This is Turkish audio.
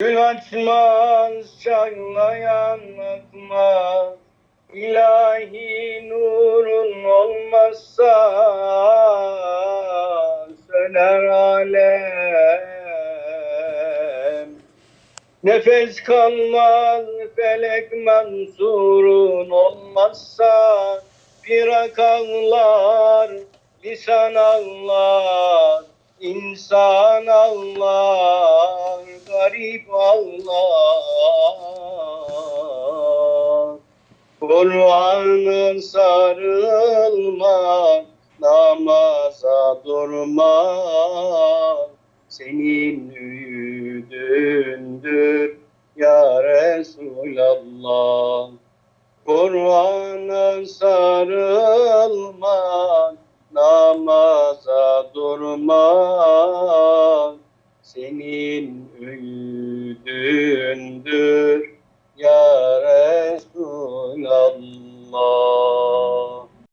Gül açmaz, çağlayan akmaz. İlahi nurun olmazsa söner alem. Nefes kalmaz felek mansurun olmazsa bir ağlar, lisan ağlar, insan ağlar, garip ağlar. Kur'an'ın sarılma, namaza durma, senin ümidindir ya Resulallah. Kur'an'a sarılma, namaza durma, senin